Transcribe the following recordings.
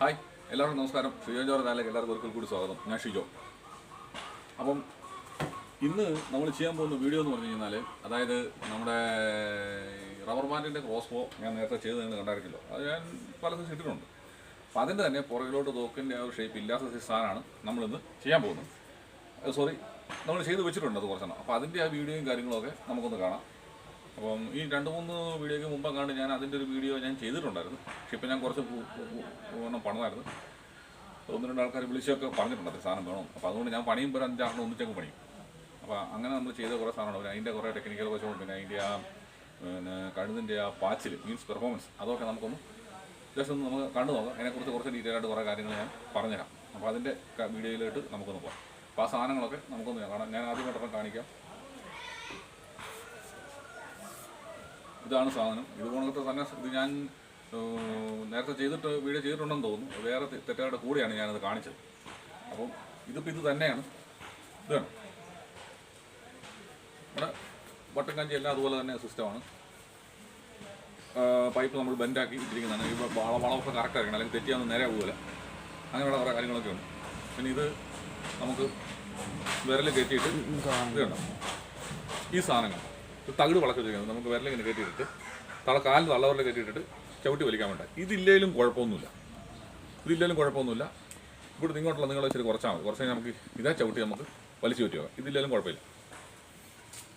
Hi എല്ലാവർക്കും നമസ്കാരം. Shijo George ആലേക്ക് എല്ലാവർക്കും ഒരിക്കൽ കൂടി സ്വാഗതം. ഞാൻ ഷിജോ. അപ്പം ഇന്ന് നമ്മൾ ചെയ്യാൻ പോകുന്ന വീഡിയോ എന്ന് പറഞ്ഞു കഴിഞ്ഞാൽ അതായത് നമ്മുടെ റബ്ബർ ബാൻഡിന്റെ ക്രോസ് ബോ ഞാൻ നേരത്തെ ചെയ്ത് നിങ്ങൾ കണ്ടായിരിക്കല്ലോ അത് ഞാൻ പല ചെയ്തിട്ടുണ്ട് അപ്പോൾ അതിന്റെ തന്നെ പുറകിലോട്ട് തോക്കിന്റെ ആ ഒരു ഷേപ്പ് ഇല്ലാത്ത സാധനമാണ് നമ്മളിന്ന് ചെയ്യാൻ പോകുന്നത്. സോറി നമ്മൾ ചെയ്ത് വെച്ചിട്ടുണ്ട് അത് കുറച്ചെണ്ണം. അപ്പോൾ അതിന്റെ ആ വീഡിയോയും കാര്യങ്ങളൊക്കെ നമുക്കൊന്ന് കാണാം. അപ്പം ഈ രണ്ട് മൂന്ന് വീഡിയോയ്ക്ക് മുമ്പ് കണ്ട് ഞാൻ അതിന്റെ ഒരു വീഡിയോ ഞാൻ ചെയ്തിട്ടുണ്ടായിരുന്നു. പക്ഷെ ഇപ്പം ഞാൻ കുറച്ച് പൂ- പണിതായിരുന്നു. ഒന്ന് രണ്ട് ആൾക്കാർ വിളിച്ചൊക്കെ പറഞ്ഞിട്ടുണ്ട് സാധനം വേണം അപ്പോൾ അതുകൊണ്ട് ഞാൻ പണിയും ഒരു അഞ്ചാറിന് ഒന്നിച്ചൊക്കെ പണിയും. അപ്പോൾ അങ്ങനെ നമ്മൾ ചെയ്ത കുറേ സാധനമാണ് പിന്നെ അതിന്റെ കുറേ ടെക്നിക്കൽ വശവും പിന്നെ അതിന്റെ ആ പിന്നെ കഴുതിന്റെ ആ പാച്ചിൽ മീൻസ് പെർഫോമൻസ് അതൊക്കെ നമുക്കൊന്ന് ജസ്റ്റ് ഒന്ന് നമുക്ക് കണ്ടു നോക്കാം. അതിനെക്കുറിച്ച് കുറച്ച് ഡീറ്റെയിൽ ആയിട്ട് കുറേ കാര്യങ്ങൾ ഞാൻ പറഞ്ഞുതരാം. അപ്പോൾ അതിന്റെ വീഡിയോയിലോട്ട് നമുക്കൊന്ന് പോകാം അപ്പോൾ ആ സാധനങ്ങളൊക്കെ നമുക്കൊന്ന് കാണാം. ഞാൻ ആദ്യം ആദ്യമായിട്ടൊക്കെ കാണിക്കാം. ഇതാണ് സാധനം. ഇത് പോണത്തെ തന്നെ ഇത് ഞാൻ നേരത്തെ ചെയ്തിട്ട് വീഡിയോ ചെയ്തിട്ടുണ്ടെന്ന് തോന്നുന്നു. വേറെ തെറ്റുകാരുടെ കൂടെയാണ് ഞാനത് കാണിച്ചത്. അപ്പം ഇതിപ്പോൾ ഇത് തന്നെയാണ്. ഇതാണ് നമ്മുടെ ബട്ടൺ കഞ്ചി എല്ലാം അതുപോലെ തന്നെ സിസ്റ്റമാണ് പൈപ്പ് നമ്മൾ ബെൻഡാക്കി ഇട്ടിരിക്കുന്നതാണ്. ഈ വള വളമൊക്കെ കറക്റ്റ് ആയിരിക്കണം. അല്ലെങ്കിൽ തെറ്റിയാന്ന് നേരെ പോകില്ല അങ്ങനെയുള്ള കുറേ കാര്യങ്ങളൊക്കെ ഉണ്ട്. പിന്നെ ഇത് നമുക്ക് വിരൽ കയറ്റിയിട്ട് ഇത് കണ്ടോ? ഈ സാധനങ്ങൾ. ഇത് തകിട് വളച്ച് വെച്ചിരിക്കുന്നത് നമുക്ക് വിരലിങ്ങനെ കയറ്റിയിട്ടിട്ട് തള കാലിൽ തള്ളവരിൽ കയറ്റിയിട്ടിട്ട് ചവിട്ടി വലിക്കാൻ വേണ്ട. ഇതില്ലേലും കുഴപ്പമൊന്നുമില്ല. ഇതില്ലേലും കുഴപ്പമൊന്നുമില്ല. ഇവിടെ ഇങ്ങോട്ടുള്ള നിങ്ങൾ ഇച്ചിരി കുറച്ചാൽ മതി. കുറച്ച് നമുക്ക് ഇതാ ചവിട്ടി നമുക്ക് വലിച്ചു പറ്റി ഇതില്ലേലും കുഴപ്പമില്ല.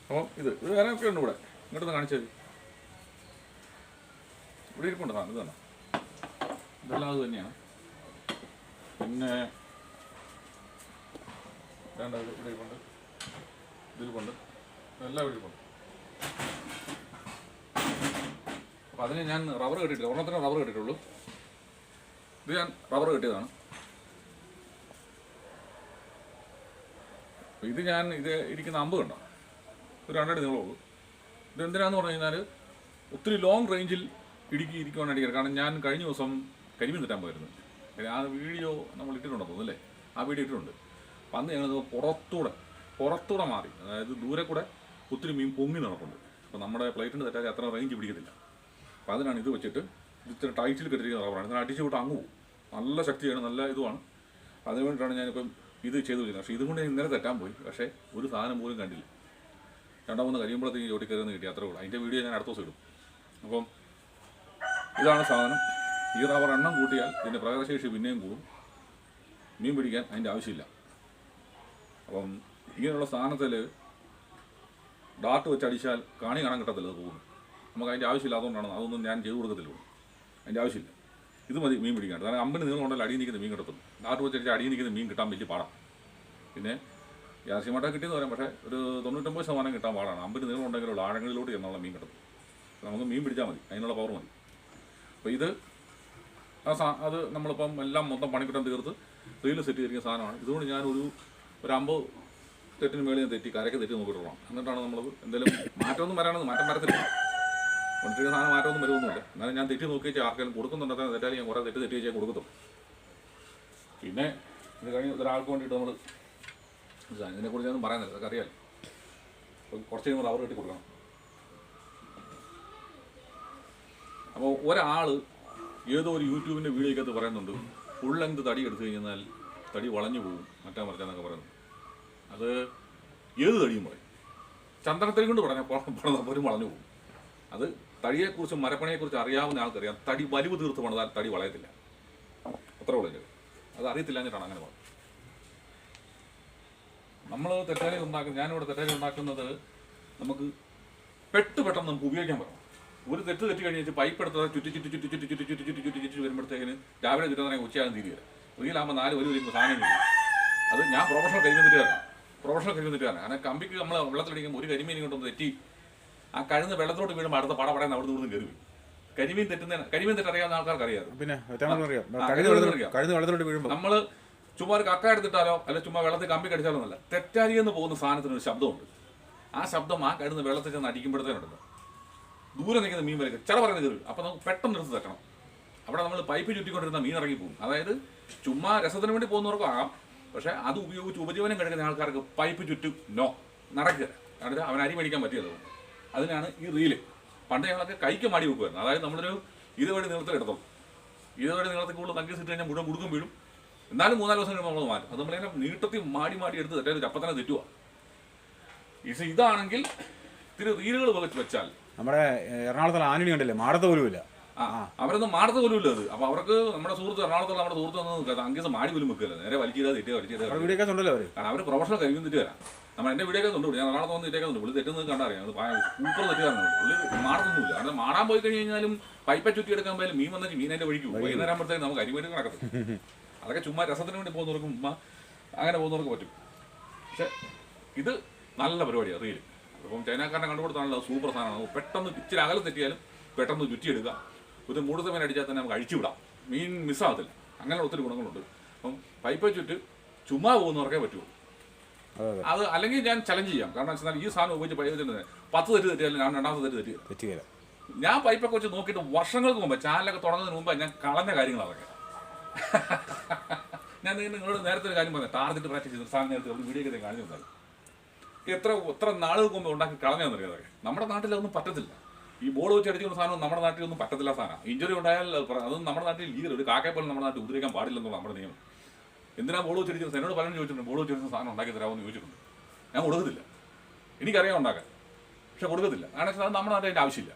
അപ്പം ഇത് ഇത് വേറെ ഒക്കെ ഉണ്ട് ഇവിടെ. ഇങ്ങോട്ടൊന്ന് കാണിച്ചത് ഇവിടെ ഇരിപ്പുണ്ട്. സാധനം ഇത് തന്നെ. ഇതെല്ലാം അത് തന്നെയാണ്. പിന്നെ ഇവിടെ ഇരിപ്പുണ്ട്. ഇതിൽ കൊണ്ട് എല്ലാം ഇവിടെ ഇരിപ്പുണ്ട്. അപ്പോൾ അതിന് ഞാൻ റബ്ബർ കെട്ടിയിട്ടില്ല. ഒരെണ്ണത്തിന് റബ്ബർ കെട്ടിയിട്ടുള്ളൂ. ഇത് ഞാൻ റബ്ബർ കെട്ടിയതാണ്. ഇത് ഞാൻ ഇത് ഇരിക്കുന്ന അമ്പ് കണ്ടോ? ഒരു രണ്ടടി നീളമുള്ളൂ ഇത് എന്തിനാന്ന് പറഞ്ഞു കഴിഞ്ഞാൽ ഒത്തിരി ലോങ് റേഞ്ചിൽ ഇടുക്കി ഇരിക്കുവാണ് അടിക്കുന്നത് കാരണം ഞാൻ കഴിഞ്ഞ ദിവസം കരിമീൻ തെറ്റാൻ പോയിരുന്നു. ആ വീഡിയോ നമ്മൾ ഇട്ടിട്ടുണ്ടോ തോന്നുന്നു അല്ലേ? ആ വീഡിയോ ഇട്ടിട്ടുണ്ട്. അപ്പം അന്ന് ഞങ്ങൾ പുറത്തൂടെ പുറത്തൂടെ മാറി. അതായത് ദൂരെ കൂടെ ഒത്തിരി മീൻ പൊങ്ങി നടപ്പുണ്ട്. അപ്പോൾ നമ്മുടെ പ്ലേറ്റിന് തെറ്റാതെ അത്ര റേഞ്ച് പിടിക്കത്തില്ല. അപ്പോൾ അതിനാണ് ഇത് വെച്ചിട്ട് ഇത് ഇത്ര ടൈറ്റിൽ കെട്ടിരിക്കുന്ന റബ്ബറാണ്. ഇതിനെ അടിച്ച് വിട്ട് അങ്ങ് നല്ല ശക്തിയാണ് നല്ല ഇതുമാണ്. അതിന് വേണ്ടിയിട്ടാണ് ഞാനിപ്പം ഇത് ചെയ്തു വെച്ചിരുന്നത്. പക്ഷേ ഇതുകൊണ്ട് ഞാൻ ഇന്നലെ തെറ്റാൻ പോയി. പക്ഷേ ഒരു സാധനം പോലും കണ്ടില്ല. രണ്ടാം മൂന്ന് കഴിയുമ്പോഴത്തേക്ക് ജോലി കയറുന്ന കിട്ടി. അത്രേ ഉള്ളൂ. അതിന്റെ വീഡിയോ ഞാൻ അടുത്ത ദിവസം ഇടും. അപ്പം ഇതാണ് സാധനം. ഈ റബ്ബർ എണ്ണം കൂട്ടിയാൽ ഇതിന്റെ പ്രകടശേഷി പിന്നെയും കൂടും. മീൻ പിടിക്കാൻ അതിന്റെ ആവശ്യമില്ല. അപ്പം ഇങ്ങനെയുള്ള സാധനത്തിൽ ഡാട്ട് വെച്ച് അടിച്ചാൽ കാണി കാണാൻ കിട്ടത്തില്ല അത് പോകുന്നു. നമുക്ക് അതിന്റെ ആവശ്യമില്ലാത്തതുകൊണ്ടാണ് അതൊന്നും ഞാൻ ചെയ്തു കൊടുക്കത്തില്ല. അതിന്റെ ആവശ്യമില്ല. ഇത് മതി മീൻ പിടിക്കാണ്ട് കാരണം അമ്പിന് നീളം കൊണ്ടല്ല അടിയിൽ നിൽക്കുന്ന മീൻ കിട്ടത്തുള്ളൂ. ഡാട്ട് വെച്ച് അടിച്ചാൽ അടിയിൽ നിൽക്കുന്ന മീൻ കിട്ടാൻ വലിയ പാടാണ് പിന്നെ യാസിമട്ട കിട്ടിയെന്ന് പറയാം പക്ഷേ ഒരു തൊണ്ണൂറ്റൊമ്പത് ശതമാനം കിട്ടാൻ പാടാണ്. അമ്പിന് നീളം ഉണ്ടെങ്കിലുള്ള ആഴങ്ങളിലോട്ട് ചെന്നുള്ള മീൻ കിട്ടും നമുക്ക് മീൻ പിടിച്ചാൽ മതി അതിനുള്ള പവർ മതി. അപ്പോൾ ഇത് ആ സാ അത് നമ്മളിപ്പം എല്ലാം മൊത്തം പണിക്കിട്ടം തീർത്ത് റീൽ സെറ്റ് ചെയ്തിരിക്കുന്ന സാധനമാണ്. ഇതുകൊണ്ട് ഞാനൊരു ഒരു അമ്പത് തെറ്റിന് മേളിൽ തെറ്റി കരയ്ക്ക് തെറ്റി നോക്കിയിട്ടുള്ളതാണ്. എന്നിട്ടാണ് നമ്മൾ എന്തെങ്കിലും മാറ്റമൊന്നും വരാണെന്ന് മാറ്റം വരത്തില്ല. കൊണ്ടിരിക്കുന്ന സാധനം മാറ്റമൊന്നും വരുമൊന്നുമില്ല എന്നാലും ഞാൻ തെറ്റി നോക്കി വെച്ചാൽ ആർക്കെങ്കിലും കൊടുക്കുന്നുണ്ടെങ്കിൽ തെറ്റാലും ഞാൻ കുറേ തെറ്റ് തെറ്റി വെച്ചാൽ കൊടുക്കത്തും പിന്നെ ഇത് കഴിഞ്ഞ് ഒരാൾക്ക് വേണ്ടിയിട്ട് നമ്മൾ ഇതിനെക്കുറിച്ച് ഒന്നും പറയാനില്ല. അതൊക്കെ അപ്പോൾ കുറച്ച് കഴിയുമ്പോൾ റബ്ബർ കെട്ടി കൊടുക്കണം. അപ്പോൾ ഒരാൾ ഏതോ ഒരു യൂട്യൂബിന്റെ വീഡിയോക്കകത്ത് പറയുന്നുണ്ട് ഫുൾ ലെങ്ത് തടി എടുത്തു കഴിഞ്ഞാൽ തടി വളഞ്ഞു പോകും മറ്റാ മറിച്ചാന്നൊക്കെ പറയുന്നു. അത് ഏത് തടിയും പറയും ചന്ദനത്തടി കൊണ്ട് പറഞ്ഞാൽ പോലും വളഞ്ഞു പോകും. അത് തടിയെക്കുറിച്ചും മരപ്പണിയെക്കുറിച്ച് അറിയാവുന്ന ആൾക്കറിയാം. തടി വലിവ് തീർത്ത് പണിതാൽ തടി വളയത്തില്ല. അത്ര ഉള്ളൂ അത് അറിയത്തില്ല എന്നിട്ടാണ് അങ്ങനെ പറഞ്ഞത് നമ്മൾ തെറ്റാലി ഉണ്ടാക്കുന്ന ഞാനിവിടെ തെറ്റാലി ഉണ്ടാക്കുന്നത് നമുക്ക് പെട്ട് പെട്ടെന്ന് നമുക്ക് ഉപയോഗിക്കാൻ പറ്റും ഒരു തെറ്റ് തെറ്റി കഴിഞ്ഞിട്ട് പൈപ്പ് എടുത്താൽ ചുറ്റി ചുറ്റി ചുറ്റി ചുറ്റി ചുറ്റി ചുറ്റി ചുറ്റി ചുറ്റി ചുറ്റി വരുമ്പോഴത്തേക്കിന് രാവിലെ ചുറ്റുന്ന ഉച്ചയാകും തീരുക റീലാകുമ്പോൾ നാല് ഒരു വരുമ്പോൾ സാധനം അത് ഞാൻ പ്രൊഫഷണൽ കഴിഞ്ഞിട്ട് തെറ്റുകാരനാണ് പ്രൊഫഷണൽ കരിമീൻ തെറ്റുകാരനാണ് കാരണം കമ്പിക്ക് നമ്മൾ വെള്ളത്തിലടിക്കുമ്പോൾ ഒരു കരിമീൻ കൊണ്ടൊന്ന് തെറ്റി. ആ കഴിഞ്ഞ വെള്ളത്തിലോട്ട് വീഴുമ്പോൾ അടുത്ത പട പടയുന്ന അവിടെ നിന്ന് കയറി വരും കരിമീൻ തെറ്റുന്ന കരിമീൻ തെറ്ററിയാവുന്ന ആൾക്കാർക്ക് അറിയാം പിന്നെ നമ്മൾ ചുമ്മാ ഒരു കക്ക എടുത്തിട്ടാലോ അല്ലെ ചുമ്മാ വെള്ളത്തിൽ കമ്പി കടിച്ചാലോ എന്നല്ല. തെറ്റാരി എന്ന് പോകുന്ന സാധനത്തിന് ഒരു ശബ്ദമുണ്ട്. ആ ശബ്ദം ആ കഴിഞ്ഞ വെള്ളത്തിൽ ചെന്ന് അടിക്കുമ്പോഴത്തേനുണ്ടല്ലോ. ദൂരെ നിൽക്കുന്ന മീൻ വലിക്കുക ചില പറയുന്നത് കയറി അപ്പോൾ നമുക്ക് പെട്ടെന്ന് എടുത്ത് തെക്കണം. അവിടെ നമ്മൾ പൈപ്പ് ചുറ്റിക്കൊണ്ടിരുന്ന മീൻ ഇറങ്ങി പോകും അതായത് ചുമ്മാ രസത്തിന് വേണ്ടി പോകുന്നവർക്കും ആകാം പക്ഷേ അത് ഉപയോഗിച്ച് ഉപജീവനം കിടക്കുന്ന ആൾക്കാർക്ക് പൈപ്പ് ചുറ്റും നോ. നടക്കുക കാരണം അവൻ അരി മേടിക്കാൻ പറ്റിയത്? അതിനാണ് ഈ റീൽ. പണ്ട് ഞങ്ങളൊക്കെ കൈക്ക് മാടി വെക്കുമായിരുന്നു. അതായത് നമ്മളൊരു ഇതുവഴി നീളത്തിലെടുത്തു ഇതുവഴി നീളത്തിൽ കൂടുതൽ തങ്കി സിറ്റ് കഴിഞ്ഞാൽ മുഴുവൻ മുടുക്കം വീഴും. എന്നാലും മൂന്നാൽ ദിവസം കഴിയുമ്പോൾ നമ്മൾ മാറ്റും. അത് നമ്മളിങ്ങനെ നീട്ടത്തിൽ മാടി മാടി എടുത്ത് തെറ്റേ ചപ്പത്തനെ തെറ്റുക ഇത് ഇതാണെങ്കിൽ ഇത്തിരി റീലുകൾ വെച്ചാൽ നമ്മുടെ എറണാകുളത്തുള്ള ആനണി ഉണ്ടല്ലേ മാടത്ത് പോലും ഇല്ല അവരൊന്നും മാറത്ത് പോലും ഇല്ല അത്. അപ്പൊ അവർക്ക് നമ്മുടെ സുഹൃത്ത് എറണാകുളത്തുള്ള നമ്മുടെ സുഹൃത്ത് വന്ന് അങ്കീസ് മാടി പോലും വെക്കില്ല നേരെ വലിക്കുക തെറ്റുക അവർ. കാരണം അവർ പ്രൊഫഷണൽ കഴിയും വരാം. നമ്മൾ എന്റെ വീഡിയോ ഉണ്ട് ഞാൻ എറണാകുളത്ത് വന്ന് തെറ്റേക്കുന്നുണ്ട് പുള്ളി തെറ്റുന്നത് കണ്ടറിയാം സൂപ്പർ തെറ്റുകാരാണ് പുള്ളി. മാറുന്നൊന്നുമില്ല കാരണം മാടാൻ പോയി കഴിഞ്ഞ് കഴിഞ്ഞാലും പൈപ്പ ചുറ്റി എടുക്കാൻ പോയാലും മീൻ വന്നാൽ മീൻ അതിന്റെ വഴിക്ക് വൈകുന്നേരം ആകുമ്പോഴത്തേക്ക് നമുക്ക് അരിമേട് നടക്കത്തില്ല. അതൊക്കെ ചുമ്മാ രസത്തിന് വേണ്ടി പോകുന്നവർക്ക് ഉമ്മ അങ്ങനെ പോകുന്നവർക്ക് പറ്റും. പക്ഷെ ഇത് നല്ല പരിപാടിയാണ് റീൽ അപ്പം ചൈനക്കാരനെ കണ്ടുകൊടുത്താണല്ലോ സൂപ്പർ സാധനമാണ്. പെട്ടെന്ന് ഇച്ചിരി അകലം തെറ്റിയാലും പെട്ടെന്ന് ചുറ്റിയെടുക്കുക. ഒരു മൂടുത്ത മീൻ അടിച്ചാൽ തന്നെ നമുക്ക് അഴിച്ചുവിടാം. മീൻ മിസ്സാകത്തില്ല. അങ്ങനെ ഒത്തിരി ഗുണങ്ങളുണ്ട്. അപ്പം പൈപ്പ് ചുറ്റ് ചുമ്മാ പോകുന്നവർക്കേ പറ്റുള്ളൂ. അതെ അല്ലെങ്കിൽ ഞാൻ ചലഞ്ച് ചെയ്യാം. കാരണം വെച്ചാൽ ഈ സാധനം ഉപയോഗിച്ച് പൈപ്പ് വെച്ചിട്ട് പത്ത് തെറ്റ് തെറ്റിയാലും ഞാൻ രണ്ടാമത്തെ തെറ്റ് തെറ്റി തെറ്റുകയില്ല ഞാൻ പൈപ്പൊക്കെ വെച്ച് നോക്കിയിട്ട് വർഷങ്ങൾക്ക് മുമ്പ് ചാനലൊക്കെ തുടങ്ങുന്നതിന് മുമ്പ് ഞാൻ കളഞ്ഞ കാര്യങ്ങൾ അതൊക്കെ. ഞാൻ നിങ്ങൾ- നിങ്ങളോട് നേരത്തെ ഒരു കാര്യം പറഞ്ഞു. ടാർഗറ്റ് പ്രാക്ടീസ് ചെയ്ത സാധനം നേരത്തെ ഒരു വീഡിയോ കാണിച്ചു തന്നാലും എത്ര എത്ര നാളുകൾക്ക് മുമ്പ് ഉണ്ടാക്കി അതൊക്കെ? നമ്മുടെ നാട്ടിലൊന്നും പറ്റത്തില്ല. ഈ ബോൾ വെച്ച് അടിച്ചുകൊണ്ട് സാധനം നമ്മുടെ നാട്ടിൽ ഒന്നും പറ്റത്തില്ല സാധനം. ഇഞ്ചുറി ഉണ്ടായാൽ അത് അതൊന്നും നമ്മുടെ നാട്ടിൽ ലീഗൽ ഒരു കാക്കയെ പോലും നമ്മുടെ നാട്ടിൽ ഉപദ്രവിക്കാൻ പാടില്ലെന്നുള്ള നമ്മുടെ നിയമം. എന്തിനാ ബോൾ വെച്ച് അടിക്കുന്നത് എന്നോട് പലരും ചോദിച്ചിട്ടുണ്ട് ബോൾ വെച്ച് സാധനം ഉണ്ടാക്കി തരാമെന്ന് ചോദിച്ചിട്ടുണ്ട്. ഞാൻ കൊടുക്കത്തില്ല. എനിക്കറിയാം ഉണ്ടാക്കാൻ. പക്ഷെ കൊടുക്കത്തില്ല. കാരണം അത് നമ്മുടെ നാട്ടിൽ അതിന്റെ ആവശ്യമില്ല.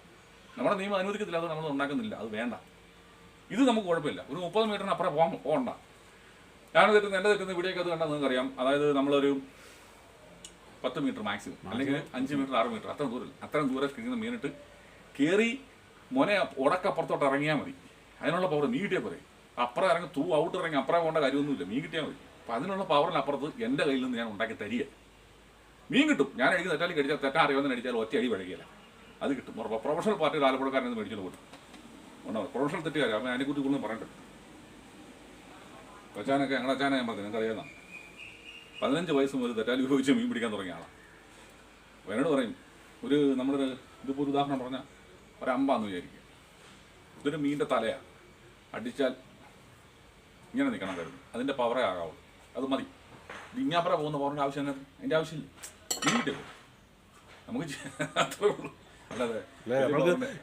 നമ്മുടെ നിയമം അനുവദിക്കത്തില്ല അത് നമ്മൾ ഉണ്ടാക്കുന്നില്ല. അത് വേണ്ട. ഇത് നമുക്ക് കുഴപ്പമില്ല. ഒരു മുപ്പത് മീറ്ററിന് അപ്പുറം പോകാൻ പോകണ്ട. ഞാൻ തെറ്റുന്ന എന്റെ തെറ്റുന്ന വീഡിയോ ഒക്കെ അത് കണ്ടാൽ നിങ്ങൾക്ക് അറിയാം അതായത് നമ്മളൊരു പത്ത് മീറ്റർ മാക്സിമം അല്ലെങ്കിൽ അഞ്ച് മീറ്റർ ആറ് മീറ്റർ അത്ര ദൂരം അത്രയും ദൂരം കിട്ടുന്ന മീനിട്ട് കയറി മോനെ ഉടക്കപ്പുറത്തോട്ട് ഇറങ്ങിയാൽ മതി. അതിനുള്ള പവർ മീൻ കിട്ടിയാൽ പോരെ. അപ്പുറം ഇറങ്ങി തൂ ഔട്ട് ഇറങ്ങി അപ്പുറം പോകേണ്ട കാര്യമൊന്നുമില്ല. മീൻ കിട്ടിയാൽ മതി. അപ്പം അതിനുള്ള പവറിനപ്പുറത്ത് എന്റെ കയ്യിൽ നിന്ന് ഞാൻ ഉണ്ടാക്കി തരിക മീൻ കിട്ടും. ഞാൻ എഴുതി തെറ്റാലി കടിച്ചാൽ തെറ്റാ അറിയാവുന്ന അടിച്ചാൽ ഒറ്റ അടി വഴകിയല്ല അത് കിട്ടും. ഉറപ്പ് പ്രൊഫഷണൽ പാർട്ടിയുടെ ആലപ്പുഴക്കാരനെ മേടിച്ചോണ്ട് പോയിട്ടു ഉണ്ടാവും പ്രൊഫഷണൽ തെറ്റുകാർ അപ്പം അതിനെക്കുറിച്ച് കൂടുതലും പറയണ്ട? അച്ചാനൊക്കെ ഞങ്ങളുടെ അച്ചാനെ ഞാൻ പറഞ്ഞു നിങ്ങൾക്ക് അറിയാതാണ് പതിനഞ്ച് വയസ്സ് മുതൽ തെറ്റാലി ഉപയോഗിച്ച് മീൻ പിടിക്കാൻ തുടങ്ങിയ ആളാണ് എന്നോട് പറയും ഒരു നമ്മളൊരു ഇതിപ്പോൾ ഒരു ഉദാഹരണം പറഞ്ഞാൽ ഒരു അമ്പാന്ന് വിചാരിക്കുക ഇതൊരു മീനിന്റെ തലയാണ് അടിച്ചാൽ ഇങ്ങനെ നിൽക്കണം കരുതും. അതിന്റെ പവറേ ആകാവുള്ളൂ അത് മതി. ഇങ്ങാപ്പുറ പോകുന്ന പവറിന്റെ ആവശ്യം എന്നാ അതിന്റെ ആവശ്യമില്ല. മീൻ നമുക്ക് അത്രേ ഉള്ളൂ. അല്ലാതെ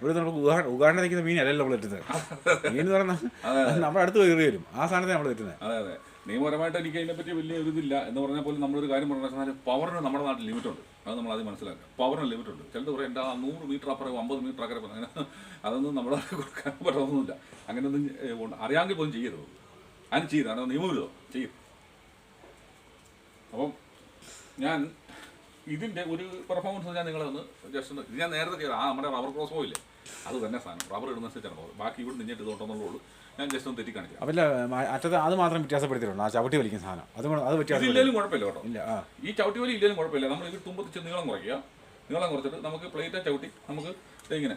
ഇവിടെ നമുക്ക് ഉദാഹരണം നിൽക്കുന്ന മീൻ അല്ലല്ലോ നമ്മൾ തെറ്റുന്നത് മീൻ എന്ന് പറഞ്ഞാൽ നമ്മുടെ അടുത്ത് കയറി വരും. ആ സാധനത്തെ നമ്മൾ തെറ്റുന്നത്. അതെ അതെ. നിയമപരമായിട്ട് എനിക്ക് അതിനെപ്പറ്റി വലിയ ഒരിതില്ല എന്ന് പറഞ്ഞാൽ പോലും നമ്മളൊരു കാര്യം പറഞ്ഞാൽ പവറിന് നമ്മുടെ നാട്ടിൽ ലിമിറ്റ് ഉണ്ട്. അത് നമ്മൾ ആദ്യം മനസ്സിലാക്കുക. പവറിന് ലിമിറ്റ് ഉണ്ട്. ചിലത് പറയും എന്റെ ആ നൂറ് മീറ്റർ അപ്പുറം അമ്പത് മീറ്റർ അക്കരെ പറഞ്ഞു അങ്ങനെ അതൊന്നും നമ്മുടെ കൊടുക്കാൻ പറ്റുന്നൊന്നുമില്ല അങ്ങനെ ഒന്നും ഉണ്ട്. അറിയാമെങ്കിൽ പോലും ചെയ്യരുത് അതിന് ചെയ്യരുത്. അങ്ങനെ നിയമവിരുദ്ധം. ചെയ്യും. അപ്പം ഞാൻ ഇതിന്റെ ഒരു പെർഫോമൻസ് ഞാൻ നിങ്ങളെ ഒന്ന് ജസ്റ്റ് ഞാൻ നേരത്തെ ചെയ്യാം ആ നമ്മുടെ റബ്ബർ ക്രോസ് പോയില്ലേ? അത് തന്നെ സാധനം. റബ്ബർ ഇടുന്നനുസരിച്ചാണ് പോകുന്നത്. ബാക്കി ഇവിടെ നിന്നിട്ട് ഇതുകൊണ്ടെന്നുള്ളൂ ഞാൻ ജസ്റ്റ് ഒന്ന് തെറ്റി കാണിക്കാം അല്ല അറ്റത്ത് അത് മാത്രം വ്യത്യാസപ്പെടുത്തിയിട്ടുണ്ട് ആ ചവിട്ടി വലിക്കുന്ന സാധനം. അത് അത് വ്യത്യാസം ഇല്ലെങ്കിലും കുഴപ്പമില്ല കേട്ടോ. ഇല്ല ഈ ചവിട്ടി വലി ഇല്ലെങ്കിലും കുഴപ്പമില്ല. നമ്മൾ ഇത് തുമ്പത്തിച്ച് നീളം കുറയ്ക്കുക. നീളം കുറച്ചിട്ട് നമുക്ക് പ്ലേറ്റ് ചവിട്ടി നമുക്ക് ഇങ്ങനെ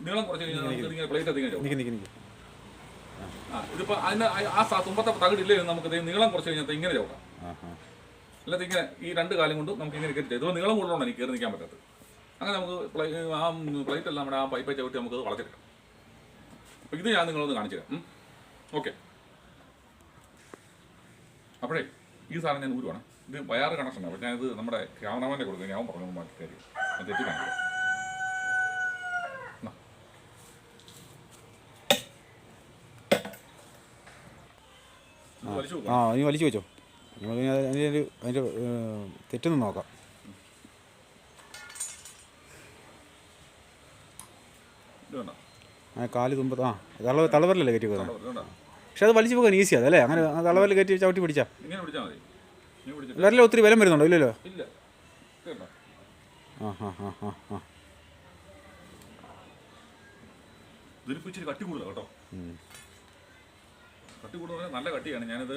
നീളം കുറച്ച് കഴിഞ്ഞാൽ നമുക്ക് ഇങ്ങനെ പ്ലേറ്റ് അതിങ്ങനെ ചവിട്ടി. ആ ഇതിപ്പോൾ അതിന് ആ- തുമ്പത്തെ തകിടില്ലേ നമുക്ക് നീളം കുറച്ച് കഴിഞ്ഞാൽ ഇങ്ങനെ ചവിട്ടാം. അല്ലാതെ ഇങ്ങനെ ഈ രണ്ട് കാലം കൊണ്ട് നമുക്ക് ഇങ്ങനെ കയറ്റി ഇതുപോലെ നീളം കൂടുതലാണ് എനിക്ക് കയറി നിൽക്കാൻ പറ്റാത്തത്. അങ്ങനെ നമുക്ക് ആ പ്ലേറ്റ് എല്ലാം നമ്മുടെ ആ പൈപ്പ് ചവിട്ടി നമുക്ക് അത് വളച്ചെടുക്കാം അപ്പോൾ ഇത് ഞാൻ നിങ്ങളൊന്ന് കാണിച്ചു തരാം. ഓക്കെ അപ്പോഴേ ഈ സാധനം ഞാൻ ഊരുവാണ്. ഇത് വയറ് കണക്ഷനാണ് അപ്പോൾ ഞാനിത് നമ്മുടെ ക്യാമറമാന്റെ കൊടുക്കുക ഞാൻ പറഞ്ഞു ബാക്കി കാര്യം ഞാൻ തെറ്റി കാണിക്കാം. ആ ഇനി വലിച്ചു വെച്ചോ. നമുക്ക് അതിന്റെ അതിന്റെ തെറ്റൊന്ന് നോക്കാം ഇത് വേണ്ട ആ കാൽ തുമ്പത്ത് ആ തള തളവരല്ലേ കയറ്റി വെക്കുന്നത്? പക്ഷെ അത് വലിച്ചു പോകാൻ ഈസിയാണ് അല്ലേ അങ്ങനെ തളവരിൽ കയറ്റി ചവിട്ടി പിടിച്ചാൽ വിരലിൽ ഒത്തിരി വിലം വരുന്നുണ്ടോ? ഇല്ലല്ലോ? ഇല്ല. കേട്ടോ? ആ ആ ആ ആ ആ. ഇതിലിപ്പോൾ ഇച്ചിരി കട്ടി കൂടുതലാണ് കേട്ടോ. കട്ടി കൂടുതൽ നല്ല കട്ടിയാണ്. ഞാനത്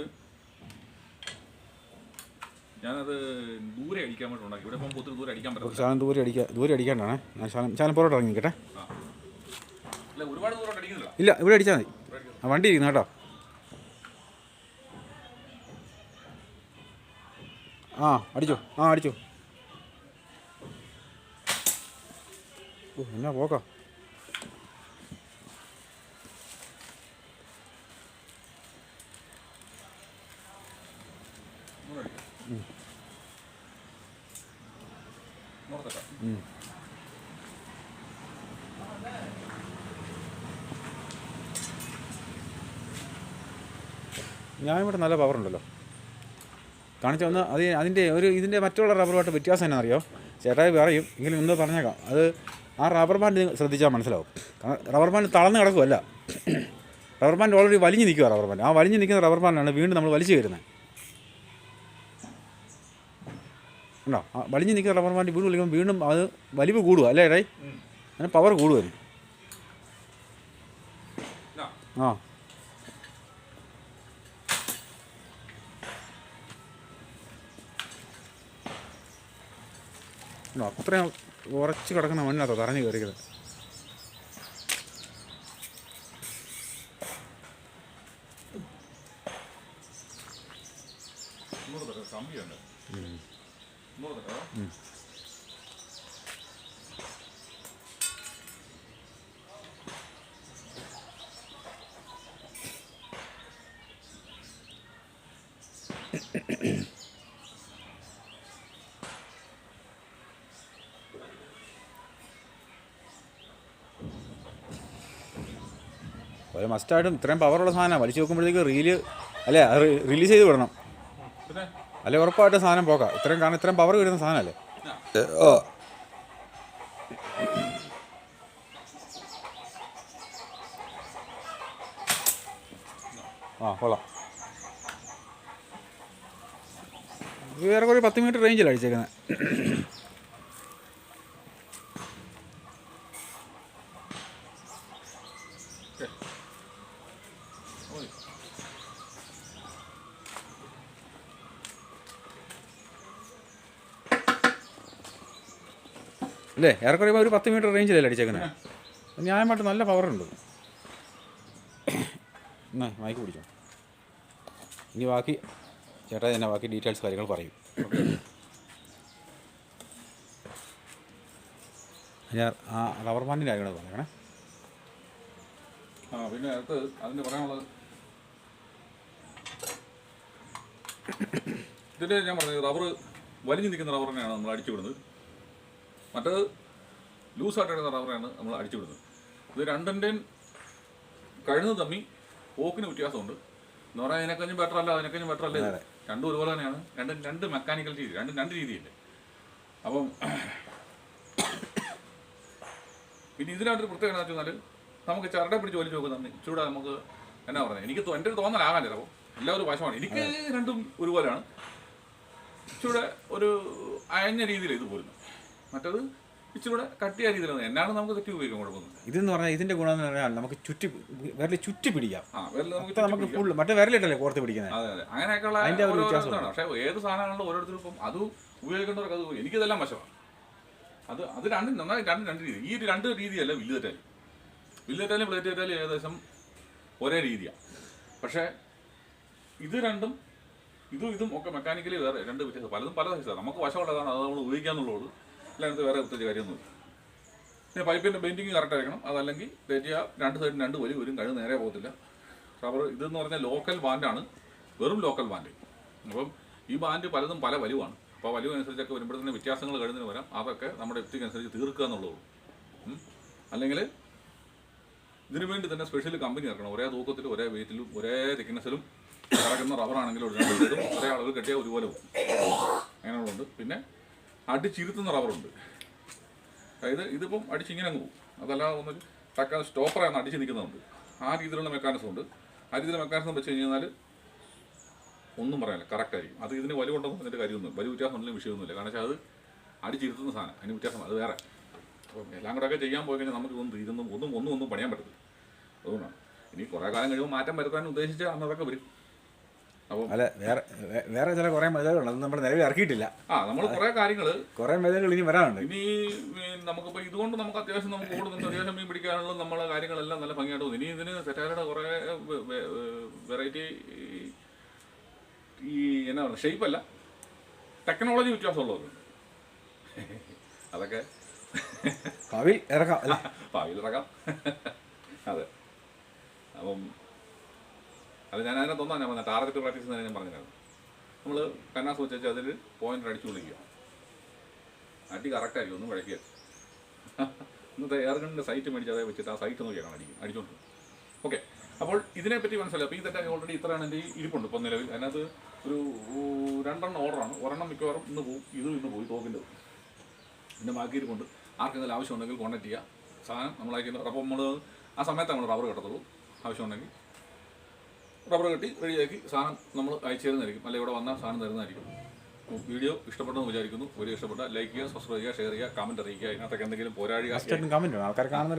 ഞാനത് ദൂരെ അടിക്കാൻ വേണ്ടി ഉണ്ടാക്കി. ഇവിടെ പോകുമ്പോൾ ഒത്തിരി ദൂരെ അടിക്കാൻ പറ്റും ശാലം ദൂരെ അടിക്കാൻ ദൂരെ അടിക്കാണ്ടാണ്. ഞാൻ ശാലം ശാലം പുറത്തോട്ട് ഇറങ്ങി നിൽക്കട്ടെ ആ അല്ല ഒരുപാട് ദൂരം അടിക്കുന്നില്ല ഇല്ല ഇവിടെ അടിച്ചാൽ മതി. ആ വണ്ടി ഇരിക്കുന്നു കേട്ടോ. ആ അടിച്ചോ. ആ അടിച്ചോ. ഓ എന്നാ പോക്കാ. ഇങ്ങോട്ട് അടിക്കാം. ഇങ്ങോട്ട് തട്ടാം. ഉം. ഞാൻ ഇവിടെ നല്ല പവർ ഉണ്ടല്ലോ. കാണിച്ചു വന്ന് അത് അതിന്റെ ഒരു ഇതിന്റെ മറ്റുള്ള റബ്ബറുമായിട്ട് വ്യത്യാസം എന്നാണെന്നറിയോ ചേട്ടായി പറയും എങ്കിലും ഒന്ന് പറഞ്ഞേക്കാം. അത് ആ റബ്ബർ ബാൻഡ് ശ്രദ്ധിച്ചാൽ മനസ്സിലാവും. കാരണം റബ്ബർ ബാൻഡ് തളർന്ന് കിടക്കുമല്ല റബ്ബർ ബാൻഡ് ഓൾറെഡി വലിഞ്ഞ് നിൽക്കുക റബ്ബർ ബാൻഡ് ആ വലിഞ്ഞ് നിൽക്കുന്ന റബ്ബർ ബാൻഡാണ് വീണ്ടും നമ്മൾ വലിച്ചു കയറുന്നത്. ഉണ്ടോ ആ വലിഞ്ഞ് നിൽക്കുന്ന റബ്ബർ ബാൻഡ് വീണ്ടും വിളിക്കുമ്പോൾ വീണ്ടും അത് വലിവ് കൂടുക അല്ലേ ഏടായി അതിന് പവർ കൂടുമായിരുന്നു. ആ. അത്രയും ഉറച്ച് കിടക്കുന്ന മണ്ണിനകത്തോ തറഞ്ഞു കയറിയത് ഇങ്ങോട്ട് ഇങ്ങോട്ട് മസ്റ്റായിട്ടും ഇത്രയും പവറുള്ള സാധനം വലിച്ചു നോക്കുമ്പോഴത്തേക്ക് റീൽ അല്ലേ അത് റിലീസ് ചെയ്ത് വിടണം. അല്ലെ ഉറപ്പായിട്ട് സാധനം പോക്കാം. ഇത്രയും കാരണം ഇത്രയും പവർ വരുന്ന സാധനമല്ലേ. ഓ. ആ കൊള്ളാം. വേറെ ഒരു പത്ത് മീറ്റർ റേഞ്ചിലാണ് അടിച്ചേക്കുന്നത് അല്ലേ? ഏറെക്കുറെ ഒരു പത്ത് മീറ്റർ റേഞ്ചിലല്ലേ അടിച്ചേക്കുന്നത് ന്യായമായിട്ട് നല്ല പവറുണ്ട് എന്നാ മൈക്ക് പിടിച്ചോ. ഇനി ബാക്കി ചേട്ടാ തന്നെ ബാക്കി ഡീറ്റെയിൽസ് കാര്യങ്ങൾ പറയും. ഞാൻ ആ റബ്ബർ ബാൻഡിന്റെ കാര്യങ്ങൾ പറയണേ. ആ പിന്നെ അടുത്ത് അതിന് പറയാനുള്ളത് ഇതിന്റെ ഞാൻ പറഞ്ഞത് റബ്ബർ വലിഞ്ഞു നിൽക്കുന്ന റബ്ബറിനെയാണ് നമ്മൾ അടിച്ചു വിടുന്നത്. മറ്റേത് ലൂസായിട്ടുള്ള റബ്ബറാണ് നമ്മൾ അടിച്ചു വിടുന്നത്. ഇത് രണ്ടിന്റെയും കഴിഞ്ഞത് തമ്മി പോക്കിന് വ്യത്യാസമുണ്ട്. എന്ന് പറഞ്ഞാൽ അതിനെക്കഞ്ഞും ബെറ്റർ അല്ല അതിനെക്കഞ്ഞും ബെറ്റർ അല്ല രണ്ടും ഒരുപോലെ തന്നെയാണ്. രണ്ടും രണ്ട് മെക്കാനിക്കൽ രീതി രണ്ടും രണ്ട് രീതിയില്ലേ അപ്പം പിന്നെ ഇതിനകത്ത് പ്രത്യേകത എന്ന് വെച്ചാൽ നമുക്ക് ചരടെ പിടിച്ച് വലിച്ചു നോക്കുന്ന ഇച്ചിരൂടെ നമുക്ക് എന്നാ പറയുന്നത് എനിക്ക് എന്റെ ഒരു തോന്നലാകാൻ ചിലപ്പോൾ എല്ലാവരും വശമാണ്. എനിക്ക് രണ്ടും ഒരുപോലെയാണ്. ഇച്ചിരൂടെ ഒരു അയഞ്ഞ രീതിയിൽ ഇത് പോരുന്നു. മറ്റത് ഇച്ചിരൂടെ കട്ടിയ രീതിയിലാണ് എന്നാണ് നമുക്ക് തെറ്റി ഉപയോഗിക്കാൻ കൊടുക്കുന്നത് ഇതെന്ന് പറഞ്ഞാൽ ഇതിന്റെ ഗുണം എന്ന് പറഞ്ഞാൽ നമുക്ക് ചുറ്റി വിരൽ ചുറ്റി പിടിക്കാം. ആ വിരൽ നമുക്ക് ഫുള്ള് നമുക്ക് ഫുൾ മറ്റേ വിരലിട്ടല്ലേ കോർത്ത് പിടിക്കുന്നത് അതെ അതെ. അങ്ങനെയൊക്കെയുള്ള അതിന്റെ ഒരു വ്യത്യാസമാണ് പക്ഷേ ഏത് സാധനങ്ങളിലും ഓരോരുത്തരും ഇപ്പം അത് ഉപയോഗിക്കേണ്ടവർക്ക് അത്. എനിക്കിതെല്ലാം വശമാണ്. അത് അത് രണ്ടും നന്നായി രണ്ട് രണ്ട് രീതി. ഈ രണ്ട് രീതിയല്ല വില്ല് തെറ്റാലി. വില്ല് തെറ്റാലും പ്ലേറ്റ് തെറ്റാലും ഏകദേശം ഒരേ രീതിയാണ് പക്ഷേ ഇത് രണ്ടും ഇതും ഇതും ഒക്കെ മെക്കാനിക്കലി വേറെ രണ്ട് വ്യത്യാസം. പലതും പല സൈസാണ് നമുക്ക് വശമുള്ളതാണ് അത് നമ്മൾ ഉപയോഗിക്കാന്നുള്ളൂ അല്ലാതെ വേറെ പ്രത്യേകിച്ച് കാര്യമൊന്നുമില്ല. പിന്നെ പൈപ്പിന്റെ ബെൻഡിങ് കറക്റ്റ് ആയിരിക്കണം. അതല്ലെങ്കിൽ തെറ്റിയ രണ്ട് സൈഡിൽ രണ്ട് വലിയ വരും കഴിവ് നേരെ പോകത്തില്ല. റബ്ബർ ഇതെന്ന് പറഞ്ഞാൽ ലോക്കൽ ബാൻഡാണ് വെറും ലോക്കൽ ബാൻഡ് അപ്പം ഈ ബാൻഡ് പലതും പല വലുവാണ്. അപ്പോൾ ആ വലിവ് അനുസരിച്ചൊക്കെ വരുമ്പോഴത്തേന് വ്യത്യാസങ്ങൾ കഴിയുന്നതിന് വരാം അതൊക്കെ നമ്മുടെ യുക്തിക്കനുസരിച്ച് തീർക്കുക എന്നുള്ളൂ അല്ലെങ്കിൽ ഇതിനു വേണ്ടി തന്നെ സ്പെഷ്യൽ കമ്പനി ഇറക്കണം. ഒരേ തൂക്കത്തിലും ഒരേ വെയിറ്റിലും ഒരേ തിക്നെസ്സിലും ഇറക്കുന്ന റബ്ബറാണെങ്കിലും ഒരേ അളവിൽ കെട്ടിയാൽ ഒരുപോലെ പോകും. അങ്ങനെയുള്ളതുണ്ട്. പിന്നെ അടിച്ചിരുത്തുന്ന റബ്ബറുണ്ട്. അതായത് ഇതിപ്പം അടിച്ചിങ്ങനെ അങ്ങ് പോകും. അതല്ലാതെ ഒന്ന് ടക്കാൻ സ്റ്റോപ്പറാണ് അടിച്ച് നിൽക്കുന്നതുണ്ട് ആ രീതിയിലുള്ള മെക്കാനിസം ഉണ്ട്. ആ രീതിയിലുള്ള മെക്കാനിസം വെച്ച് കഴിഞ്ഞാൽ ഒന്നും പറയാനില്ല. കറക്റ്റായിരിക്കും അത് ഇതിന് വലിയ ഉണ്ടെന്ന് പറഞ്ഞിട്ട് കാര്യമൊന്നും വലിയ വ്യത്യാസം ഉണ്ടെങ്കിലും വിഷയമൊന്നുമില്ല. കാരണം വെച്ചാൽ അത് അടിച്ചിരുത്തുന്ന സാധനം. അതിന് വ്യത്യാസം അത് വേറെ. അപ്പം എല്ലാം കൂടെ ഒക്കെ ചെയ്യാൻ പോയി കഴിഞ്ഞാൽ നമുക്ക് ഇതൊന്നും ഇരുന്നും ഒന്നും ഒന്നും ഒന്നും പണിയാൻ പറ്റത്തില്ല. അതുകൊണ്ടാണ്. ഇനി കുറേ കാലം കഴിയുമ്പോൾ മാറ്റം വരുത്താൻ ഉദ്ദേശിച്ച് അന്നതൊക്കെ വരും. അല്ല വേറെ വേറെ ചില കുറേ ഉണ്ട് അത് നമ്മൾ നിലവിൽ ഇറക്കിയിട്ടില്ല. ആ നമ്മൾ കുറേ കാര്യങ്ങൾ കുറേ മെതലുകൾ ഇനി വരാനുണ്ട്. ഇനി നമുക്കിപ്പോ നമുക്കിപ്പോൾ ഇതുകൊണ്ട് നമുക്ക് അത്യാവശ്യം നമുക്ക് കൂടുതൽ അത്യാവശ്യം മീൻ പിടിക്കാനുള്ള നമ്മളെ കാര്യങ്ങളെല്ലാം നല്ല ഭംഗിയായിട്ട് തോന്നി ഇനി ഇതിന് സെറ്റാരുടെ കുറേ വെറൈറ്റി ഈ എന്നാ പറയുക അല്ല ടെക്നോളജി വ്യത്യാസമുള്ളത്. അതൊക്കെ ഭാവിയിൽ ഇറക്കാം ഭാവിയിൽ ഇറക്കാം. അതെ. അപ്പം അത് ഞാൻ അതിനകത്ത് ഒന്നാണ് ഞാൻ പറഞ്ഞത്. ടാർഗറ്റ് പ്രാക്ടീസ് തന്നെ ഞാൻ പറഞ്ഞിരുന്നു നമ്മൾ കന്നാസ് വെച്ച് അതിൽ പോയിന്റ് അടിച്ചു വിളിക്കുക അടി കറക്റ്റായിരിക്കും ഒന്നും വഴക്കിയത് ഇന്നത്തെ എയർഗണിന്റെ സൈറ്റ് മേടിച്ച് അതേ വെച്ചിട്ട് ആ സൈറ്റ് നോക്കിയാണ് അടിക്കും അടിച്ചോണ്ട് ഓക്കെ അപ്പോൾ ഇതിനെപ്പറ്റി മനസ്സിലായി. അപ്പോൾ ഈ തന്നെ ഓൾറെഡി ഇത്രയാണ് എന്റെ ഇരിപ്പുണ്ട് ഇപ്പം നിലവിൽ. അതിനകത്ത് ഒരു രണ്ടെണ്ണം ഓർഡറാണ് ഒരെണ്ണം മിക്കവാറും ഇന്ന് പോകും ഇത് ഇന്ന് പോയി തോക്കിന്റെ പിന്നെ ബാക്കി ഇരിപ്പുണ്ട്. ആർക്കെന്തെങ്കിലും ആവശ്യമുണ്ടെങ്കിൽ കോൺടാക്ട് ചെയ്യുക സാധനം നമ്മൾ അപ്പോൾ നമ്മൾ ആ സമയത്ത് നമ്മൾ റബ്ബർ കെട്ടത്തുള്ളൂ. ആവശ്യമുണ്ടെങ്കിൽ റബ്ബർ കെട്ടി റെഡിയാക്കി സാധനം നമ്മൾ അയച്ചു തരുന്നതായിരിക്കും. അല്ലെങ്കിൽ ഇവിടെ വന്നാൽ സാധനം തരുന്നതായിരിക്കും. വീഡിയോ ഇഷ്ടപ്പെട്ടെന്ന് വിചാരിക്കുന്നു. വീഡിയോ ഇഷ്ടപ്പെട്ട ലൈക്ക് ചെയ്യുക സബ്സ്ക്രൈബ് ചെയ്യുക ഷെയർ ചെയ്യുക കമന്റ് അറിയിക്കുക. ഇതിനകത്തൊക്കെ എന്തെങ്കിലും പോരാടി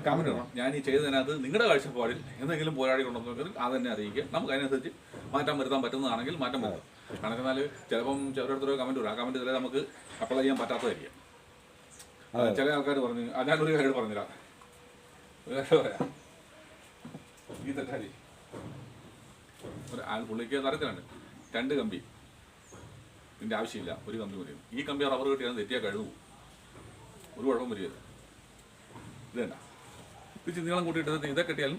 കമന്റ് ഞാൻ ഈ ചെയ്തതിനകത്ത് നിങ്ങളുടെ കാഴ്ചപ്പാടിൽ എന്തെങ്കിലും പോരാടി കൊണ്ടുവന്നെങ്കിൽ അത് തന്നെ അറിയിക്കുക. നമുക്ക് അതിനനുസരിച്ച് മാറ്റാൻ വരുത്താൻ പറ്റുന്നതാണെങ്കിൽ മാറ്റം വരുത്താം കാരണം എന്നാൽ ചിലപ്പം ചിലരുടെ കമന്റ് വരും. ആ കമന്റ് ചില നമുക്ക് അപ്ലൈ ചെയ്യാൻ പറ്റാത്തതായിരിക്കും. ചില ആൾക്കാർ പറഞ്ഞു ഞാനൊരു കാര്യം പറഞ്ഞില്ല പറയാം ഈ തെറ്റാരി. ഒരു ആൾ പുള്ളിക്ക് തരത്തിലുണ്ട് രണ്ട് കമ്പി. ഇതിന്റെ ആവശ്യമില്ല. ഒരു കമ്പി മതി. ഈ കമ്പി റബ്ബർ കെട്ടിയാണ് തെറ്റിയാൽ കഴുകും. ഒരു കുഴപ്പം വരികയില്ല ഇത് വേണ്ട. ഇത് നീളം കൂട്ടിയിട്ട് ഇതൊക്കെ കെട്ടിയാലും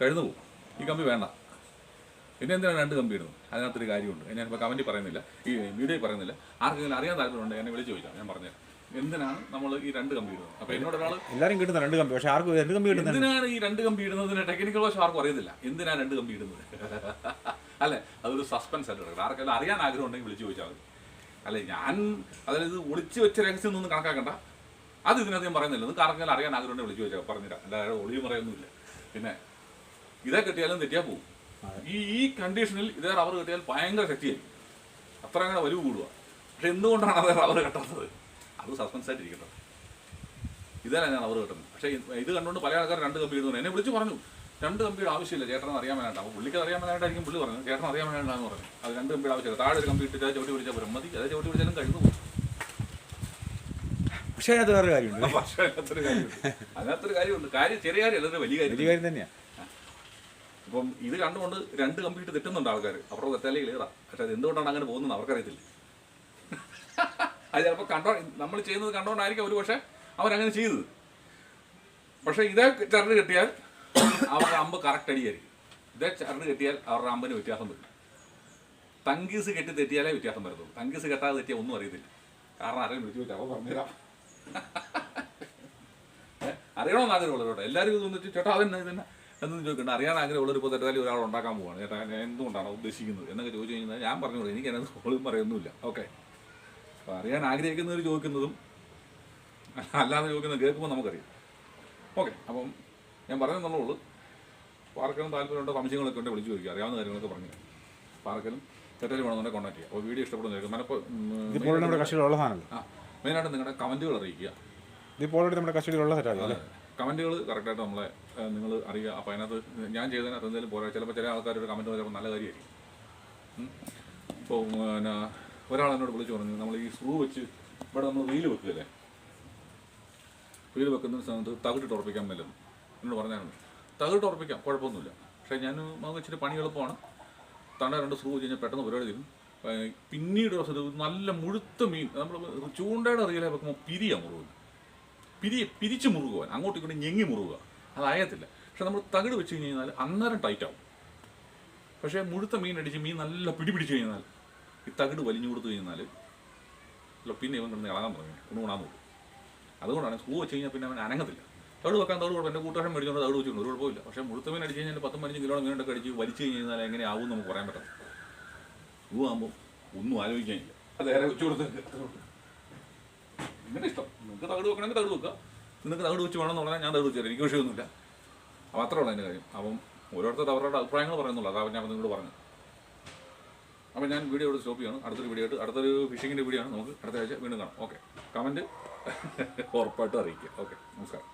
കഴുന്നു പോകും. ഈ കമ്പി വേണ്ട. പിന്നെ എന്തിനാണ് രണ്ട് കമ്പി ഇടുന്നത്? അതിനകത്തൊരു കാര്യമുണ്ട്. ഞാൻ ഞാനിപ്പോൾ കമന്റിൽ പറയുന്നില്ല. ഈ വീഡിയോയിൽ പറയുന്നില്ല. ആർക്കെങ്കിലും അറിയാൻ താല്പര്യമുണ്ട്. എന്നെ വിളിച്ച് ചോദിക്കാം. ഞാൻ പറഞ്ഞുതരാം. എന്തിനാണ് നമ്മൾ ഈ രണ്ട് കമ്പി ഇടുന്നത്? അപ്പോൾ എന്നോട് ഒരാൾ എല്ലാവരും കിട്ടുന്ന രണ്ട് കമ്പി. പക്ഷേ ആർക്കും രണ്ട് കമ്പി ഇടുന്നത് എന്തിനാണ് ഈ രണ്ട് കമ്പി ഇടുന്നതിന് ടെക്നിക്കൽ വശം ആർക്കും അറിയത്തില്ല. എന്തിനാണ് രണ്ട് കമ്പി ഇടുന്നത്? അല്ലെ? അതൊരു സസ്പെൻസ് ആയിട്ട് കിടക്കണം ആർക്കെല്ലാം അറിയാൻ ആഗ്രഹം ഉണ്ടെങ്കിൽ വിളിച്ചു ചോദിച്ചാൽ മതി. അല്ലെ ഞാൻ അതായത് ഒളിച്ചു വെച്ച രഹസ്യം ഒന്നും കണക്കാക്കണ്ട. അത് ഇതിനകത്ത് ഞാൻ പറയുന്നില്ല. നിങ്ങൾക്ക് ആർക്കെങ്കിലും അറിയാൻ ആഗ്രഹം ഉണ്ടെങ്കിൽ വിളിച്ച് ചോദിച്ചാൽ പറഞ്ഞുതരാം. അല്ലാതെ ഒളിവ് പറയൊന്നുമില്ല. പിന്നെ ഇതേ കിട്ടിയാലും തെറ്റിയാൽ പോകും ഈ ഈ കണ്ടീഷനിൽ ഇതേ റബ്ബർ കിട്ടിയാൽ ഭയങ്കര ശക്തിയായിരിക്കും അത്ര അങ്ങനെ വലിവ് കൂടുക പക്ഷെ എന്തുകൊണ്ടാണ് അതേ റബ്ബർ കിട്ടാത്തത്? അത് സസ്പെൻസ് ആയിട്ടിരിക്കട്ടെ. ഇതേ ഞാൻ റബ്ബർ കിട്ടുന്നത്. പക്ഷേ ഇത് ഇത് കണ്ടുകൊണ്ട് പല ആൾക്കാർ രണ്ട് കമ്പി ഇടുന്നു എന്നെ വിളിച്ച് പറഞ്ഞു. രണ്ട് കമ്പിയുടെ ആവശ്യമില്ല. ചേട്ടൻ അറിയാൻ വേണ്ട അപ്പോൾ പുള്ളിക്ക് അറിയാൻ വേണ്ടായിരിക്കും പുള്ളി പറഞ്ഞു ചേട്ടൻ അറിയാൻ വേണ്ടെന്ന് പറഞ്ഞു അത് രണ്ട് കമ്പിയുടെ ആവശ്യമില്ല. താഴെ ഒരു കമ്പി ഇട്ടിട്ട് ചവിട്ടി പിടിച്ചാൽ പോലും മതി. അതേ ചവിട്ടി പിടിച്ചാലും കഴിഞ്ഞു പോകും പക്ഷേ അതിനകത്ത് വേറെ കാര്യമുണ്ട്. പക്ഷേ അതിനകത്തൊരു കാര്യമുണ്ട്. അതിനകത്തൊരു കാര്യമുണ്ട്. കാര്യം ചെറിയ കാര്യമല്ല ഇത് വലിയ കാര്യം വലിയ കാര്യം തന്നെയാണ് അപ്പം ഇത് കണ്ടുകൊണ്ട് രണ്ട് കമ്പി ഇട്ട് തെറ്റുന്നുണ്ട് ആൾക്കാർ അവരുടെ തെറ്റാലേ ക്ലിയറാ. പക്ഷെ അത് എന്തുകൊണ്ടാണ് അങ്ങനെ പോകുന്നത് അവർക്കറിയത്തില്ല. അത് ചിലപ്പോൾ കണ്ടോ നമ്മൾ ചെയ്യുന്നത് കണ്ടോണ്ടായിരിക്കും ഒരു പക്ഷേ അവരങ്ങനെ ചെയ്തത്. പക്ഷേ ഇതേ ചരട് കെട്ടിയാൽ അവരുടെ അമ്പ് കറക്റ്റ് അടിയായിരിക്കും. ഇതേ ചരട് കെട്ടിയാൽ അവരുടെ അമ്പിന് വ്യത്യാസം വരും. തങ്കീസ് കെട്ടി തെറ്റിയാലേ വ്യത്യാസം വരത്തുള്ളൂ. തങ്കീസ് കെട്ടാതെ തെറ്റിയാൽ ഒന്നും അറിയത്തില്ല. കാരണം ആരെയും വിളിച്ചു വെച്ചാൽ അവൻ പറഞ്ഞുതരാം? അറിയണമെന്ന് ആഗ്രഹമുള്ളവരോട് എല്ലാവരും ഇത് വന്നിട്ട് ചേട്ടാ അതെന്നെ ഇതന്നെ? എന്നൊന്നും ചോദിക്കണ്ട. അറിയാൻ ആഗ്രഹമുള്ളൊരു ഇപ്പോൾ തെറ്റാലും ഒരാൾ ഉണ്ടാക്കാൻ പോവാണ്. ചേട്ടാ ഞാൻ എന്തുകൊണ്ടാണ് ഉദ്ദേശിക്കുന്നത്? എന്നൊക്കെ ചോദിച്ചു കഴിഞ്ഞാൽ ഞാൻ പറഞ്ഞോളൂ എനിക്ക് അതിനകത്ത് ഒളിയും പറയൊന്നുമില്ല. ഓക്കെ. അപ്പോൾ അറിയാൻ ആഗ്രഹിക്കുന്നവർ ചോദിക്കുന്നതും അല്ലാതെ ചോദിക്കുന്നത് കേൾക്കുമ്പോൾ നമുക്കറിയാം. ഓക്കെ. അപ്പം ഞാൻ പറഞ്ഞെന്നുള്ളൂ പാർക്കലും താല്പര്യമുണ്ടോ സംശയങ്ങളൊക്കെ ഉണ്ട് വിളിച്ചു ചോദിക്കുക. അറിയാവുന്ന കാര്യങ്ങളൊക്കെ പറഞ്ഞു. പാർക്കലും തെറ്റാലി വേണമെന്നുണ്ടെങ്കിൽ കോൺടാക്ട് ചെയ്യുക. അപ്പോൾ വീഡിയോ ഇഷ്ടപ്പെടുന്നതായിരിക്കും മനപ്പോൾ സാധനമല്ലേ? ആ മെയിനായിട്ട് നിങ്ങളുടെ കമന്റുകൾ അറിയിക്കുക. ഇതിപ്പോൾ ഓൾറെഡി നമ്മുടെ കസ്റ്റഡിയിലുള്ള അല്ലേ? കമന്റുകൾ കറക്റ്റായിട്ട് നമ്മളെ നിങ്ങൾ അറിയുക. അപ്പോൾ അതിനകത്ത് ഞാൻ ചെയ്തതിനകത്ത് എന്തെങ്കിലും പോരാ. ചിലപ്പോൾ ചില ആൾക്കാർ ഒരു കമന്റ് ചിലപ്പോൾ നല്ല കാര്യമായിരിക്കും. ഇപ്പോൾ പിന്നെ ഒരാൾ എന്നോട് വിളിച്ചു പറഞ്ഞു നമ്മൾ ഈ സ്ക്രൂ വെച്ച് ഇവിടെ നമ്മൾ റീൽ വെക്കുകയല്ലേ? റീൽ വെക്കുന്ന സമയത്ത് തകിട്ട് ഉറപ്പിക്കാൻ മേലെന്ന്. എന്നോട് പറഞ്ഞായിരുന്നു. തകിട്ട് ഉറപ്പിക്കാം കുഴപ്പമൊന്നുമില്ല. പക്ഷേ ഞാൻ നമുക്ക് ഇച്ചിരി പണി എളുപ്പമാണ്. തണ്ട രണ്ട് സ്ക്രൂ കഴിഞ്ഞാൽ പെട്ടെന്ന് പരിപാടി തരും. പിന്നീട് ദിവസം നല്ല മുഴുത്ത മീൻ നമ്മൾ ചൂണ്ടയുടെ റീലെ വെക്കുമ്പോൾ പിരിയാണ് മുറുകുന്നത്. പിരി പിരിച്ച് മുറുകുവാൻ അങ്ങോട്ടും ഇങ്ങോട്ടും ഞെങ്ങി മുറുകുക. അതായത്തില്ല പക്ഷെ നമ്മൾ തകിട് വെച്ച് കഴിഞ്ഞ് കഴിഞ്ഞാൽ അന്നേരം ടൈറ്റ് ആവും. പക്ഷേ മുഴുത്ത മീൻ അടിച്ച് മീൻ നല്ല പിടി പിടിച്ച് കഴിഞ്ഞാൽ ഈ തകിട് വലിഞ്ഞു കൊടുത്തു കഴിഞ്ഞാൽ അല്ല പിന്നെ ഇവൻ കിടന്ന് ഇളകാൻ തുടങ്ങി ഉണുണാൻ നോക്കും അതുകൊണ്ടാണ് സ്ക്രൂ വെച്ച് കഴിഞ്ഞാൽ പിന്നെ അവൻ അനങ്ങത്തില്ല. തവിട് വെക്കാൻ തവിട് കുഴപ്പം എന്റെ കൂട്ടുകാരൻ മേടിച്ചുകൊണ്ട് തവിട് വെച്ചിട്ടുണ്ട്. ഒരു കുഴപ്പമില്ല. പക്ഷേ മുഴുത്ത മീൻ അടിച്ച് കഴിഞ്ഞാൽ പത്തും പതിനഞ്ച് കിലോ മീനൊക്കെ അടിച്ച് വലിച്ചു കഴിഞ്ഞാൽ എങ്ങനെ ആവും നമുക്ക് പറയാൻ പറ്റും സ്ക്രൂ ആകുമ്പോൾ ഒന്നും ആലോചിക്കാനില്ല. നേരെ വെച്ചു കൊടുത്ത് നിങ്ങളുടെ ഇഷ്ടം നിങ്ങൾക്ക് തകട് വെക്കണമെങ്കിൽ തകട് വെക്കുക നിങ്ങൾക്ക് തകട് വെച്ച് വേണമെന്ന് പറഞ്ഞാൽ ഞാൻ തകട് വെച്ചു എനിക്ക് വിഷയമൊന്നുമില്ല. അപ്പം അത്രേ ഉള്ളൂ അതിന്റെ കാര്യം. അപ്പം ഓരോരുത്തർ അവരുടെ അഭിപ്രായങ്ങൾ പറയുന്നുള്ളൂ. അതാ ഞാൻ നിങ്ങളോട് പറഞ്ഞു അപ്പം ഞാൻ വീഡിയോ ഇവിടെ സ്റ്റോപ്പ് ചെയ്യണം. അടുത്തൊരു വീഡിയോ ആയിട്ട് അടുത്തൊരു ഫിഷിങ്ങിന്റെ വീഡിയോ ആണ്. നമുക്ക് അടുത്ത ആഴ്ച വീണ്ടും കാണാം. ഓക്കെ. കമന്റ് ഉറപ്പായിട്ടും അറിയിക്കുക. ഓക്കെ. നമസ്കാരം.